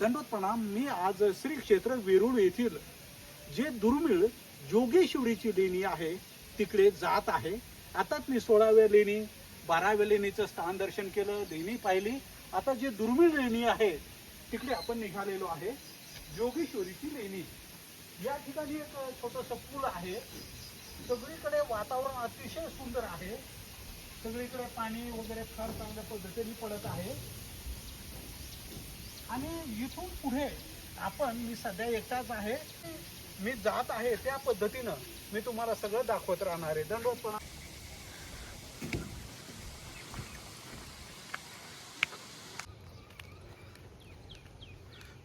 दंडोत प्रणाम मी आज श्री क्षेत्र वेरूळ येथील जे दुर्मिळ जोगेश्वरीची लेणी आहे तिकडे जात आहे. आताच मी सोळाव्या लेणी बाराव्या लेणीचं स्थान दर्शन केलं लेणी पाहिली. आता जे दुर्मिळ लेणी आहे तिकडे आपण निघालेलो आहे. जोगेश्वरीची लेणी. या ठिकाणी एक छोटस पूल आहे. सगळीकडे वातावरण अतिशय सुंदर आहे. सगळीकडे पाणी वगैरे फार चांगल्या पद्धतीने पडत आहे. आणि इथून पुढे आपण मी सध्या एकटाच आहे. मी जात आहे त्या पद्धतीनं. मी तुम्हाला सगळं दाखवत राहणार आहे. दंडोत्पणा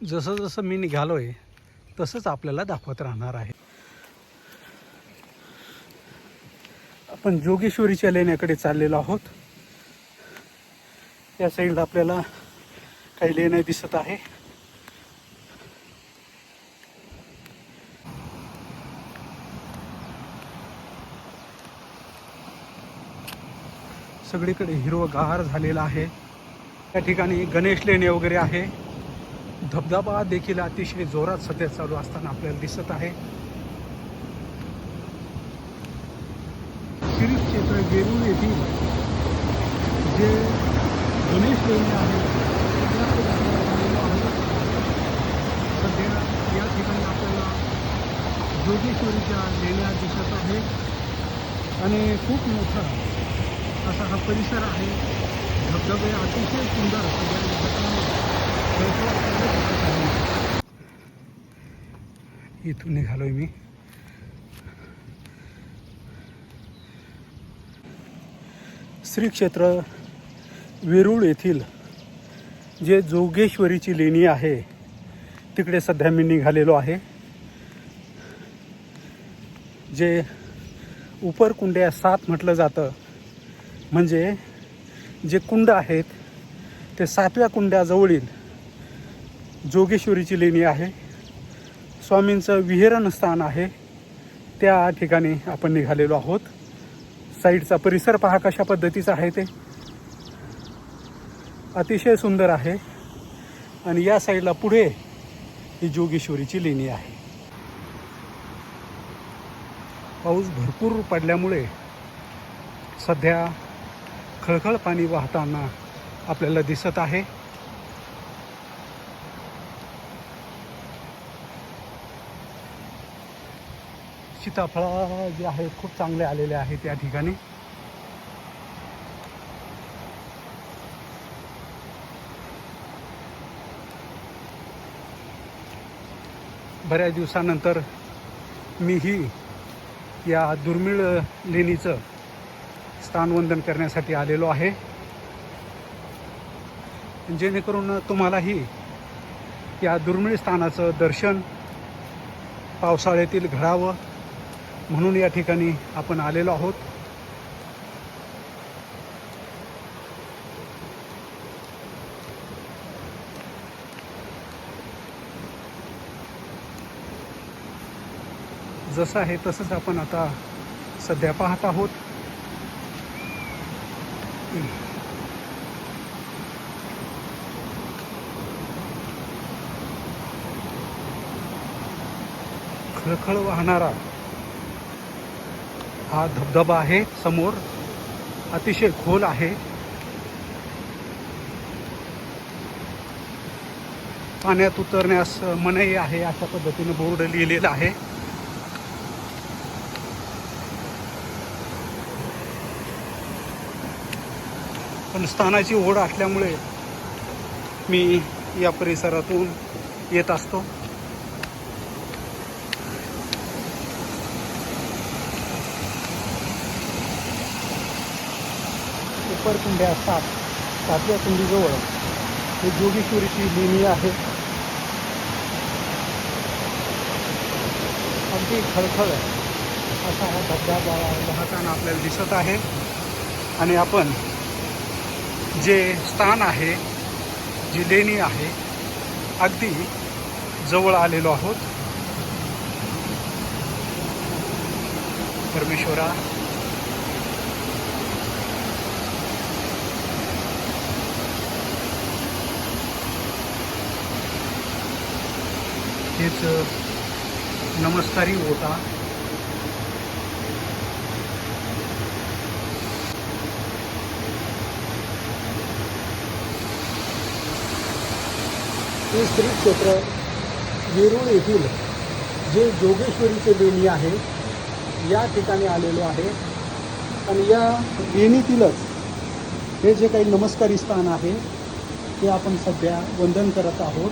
जसं जसं मी निघालोय तसंच आपल्याला दाखवत राहणार आहे. आपण जोगेश्वरीच्या लेण्याकडे चाललेलो आहोत. या साईडला आपल्याला काही लेण्या दिसत आहे. सगळीकडे हिरवगार झालेला आहे. त्या ठिकाणी गणेश लेणे वगैरे आहे. धबधबा देखील अतिशय जोरात सध्या चालू असताना आपल्याला दिसत आहे. श्री क्षेत्र वेरूळ येथील जे गणेश लेणी आहे त्या ठिकाणी आलेलो आहे. सध्या या ठिकाणी आपल्याला जोगेश्वरीच्या लेण्या दिसत आहे. आणि खूप मोठा असा हा परिसर आहे. धबधबे अतिशय सुंदर सगळ्या निघालो आहे. इथून निघालोय मी. श्री क्षेत्र वेरूळ येथील जे जोगेश्वरीची लेणी आहे तिकडे सध्या मी निघालेलो आहे. जे उपरकुंड्या सात म्हटलं जातं म्हणजे जे कुंड आहेत ते सातव्या कुंड्याजवळील जोगेश्वरीची लेणी आहे. स्वामींचं विहेरण स्थान आहे. त्या ठिकाणी आपण निघालेलो आहोत. साईडचा परिसर पहा कशा पद्धतीचा आहे ते. अतिशय सुंदर आहे. आणि या साईडला पुढे ही जोगेश्वरीची लेणी आहे. पाऊस भरपूर पडल्यामुळे सध्या खळखळ पाणी वाहताना आपल्याला दिसत आहे. सीताफळ जे आहेत खूप चांगले आलेले आहेत या ठिकाणी. बऱ्याच दिवसानंतर मीही या दुर्मिळ लेणीचं स्थानवंदन करण्यासाठी आलेलो आहे. जेणेकरून तुम्हालाही या दुर्मिळ स्थानाचं दर्शन पावसाळ्यातील घडावं म्हणून या ठिकाणी आपण आलेलो आहोत. जसं आहे तसंच आपण आता सध्या पाहत आहोत. खळखळ वाहणारा हा धबधबा आहे समोर. अतिशय खोल आहे. पाण्यात उतरण्यास मनाई आहे अशा पद्धतीने बोर्ड लिहिलेला आहे. पण स्थानाची ओढ असल्यामुळे मी या परिसरातून येत असतो. उपर कुंड्या असतात सातव्या कुंडीजवळ हे जोगेश्वरीची लेणी आहे. अगदी खळखळ असा हा धबधबा वाहताना आपल्याला दिसत आहे. आणि आपण जे स्थान आहे जी लेणी आहे अगदी जवळ आलेलो आहोत. परमेश्वरा हेच नमस्कारी होता. श्री क्षेत्र वेरूळ येथील जे जोगेश्वरीचे लेणी आहे या ठिकाणी आलेलो आहे. आणि या लेणीतीलच हे जे काही नमस्कारी स्थान आहे ते आपण सध्या वंदन करत आहोत.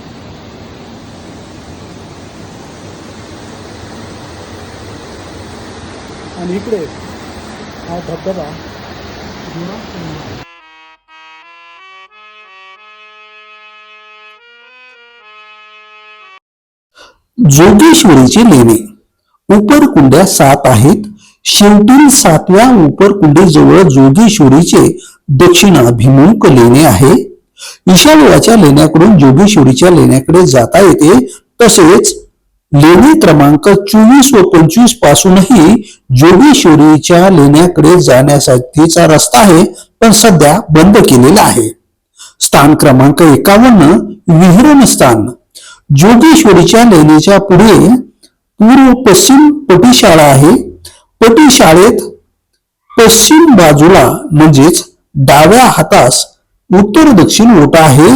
आणि इकडे हा धबधबा जोगेश्वरीची लेणी. उपरकुंड्या सात आहेत. शेवटील सातव्या उपरकुंडीजवळ जोगेश्वरीचे दक्षिणाभिमुख लेणे आहे. ईशान्येच्या लेण्याकडून जोगेश्वरीच्या लेण्याकडे जाता येते. तसेच लेणी क्रमांक चोवीस व पंचवीस पासूनही जोगेश्वरीच्या लेण्याकडे जाण्यासाठीचा रस्ता आहे पण सध्या बंद केलेला आहे. स्थान क्रमांक एकावन्न विहरण स्थान. जोगेश्वरीच्या लेणीच्या पुढे पूर्व पश्चिम पटीशाळा आहे. पटीशाळेत पश्चिम बाजूला म्हणजेच डाव्या हातास उत्तर दक्षिण ओटा आहे.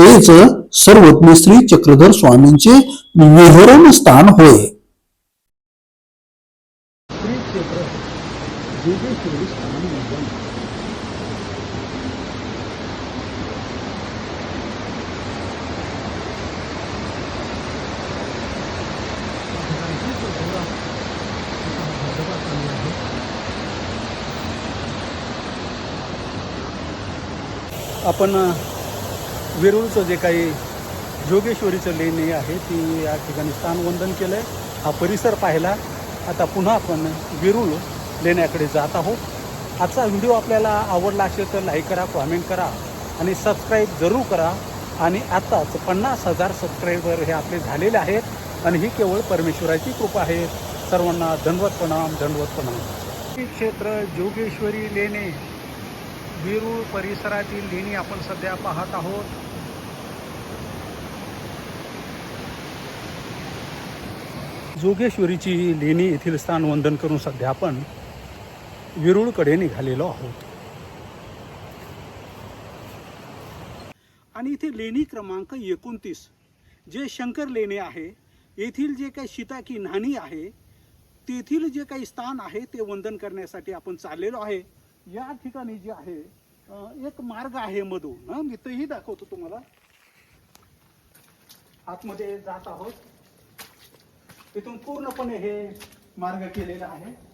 तेच सर्वज्ञ श्री चक्रधर स्वामींचे विहरण स्थान होय श्री क्षेत्र जोगेश्वरी स्थान मंदिर. आपण वेरूळचं जे काही जोगेश्वरीचं लेणी आहे ती या ठिकाणी स्थानवंदन केलं आहे हा परिसर पाहिला. आता पुन्हा आपण वेरूळ लेण्याकडे जात आहोत. आजचा व्हिडिओ आपल्याला आवडला असेल तर लाईक करा कॉमेंट करा आणि सबस्क्राईब जरूर करा. आणि आत्ताच पन्नास हजार सबस्क्रायबर हे आपले झालेले आहेत आणि ही केवळ परमेश्वराची कृपा आहे. सर्वांना धनवत प्रणाम धनवत प्रणाम. क्षेत्र जोगेश्वरी लेणे. वेरूळ परिसरातील लेणी आपण सध्या पाहत आहोत. जोगेश्वरीची लेणी येथील स्थान वंदन करून सध्या आपण वेरूळकडे निघालेलो आहोत. आणि इथे लेणी क्रमांक एकोणतीस जे शंकर लेणी आहे येथील जे काही शिताकी न्हाणी आहे तेथील जे काही स्थान आहे ते वंदन करण्यासाठी आपण चाललेलो आहे. या ठिकाणी जे आहे एक मार्ग आहे मधून हं, मी तेही दाखवतो तुम्हाला. आतमध्ये जात आहोत. तिथून पूर्णपणे हे मार्ग केलेला आहे.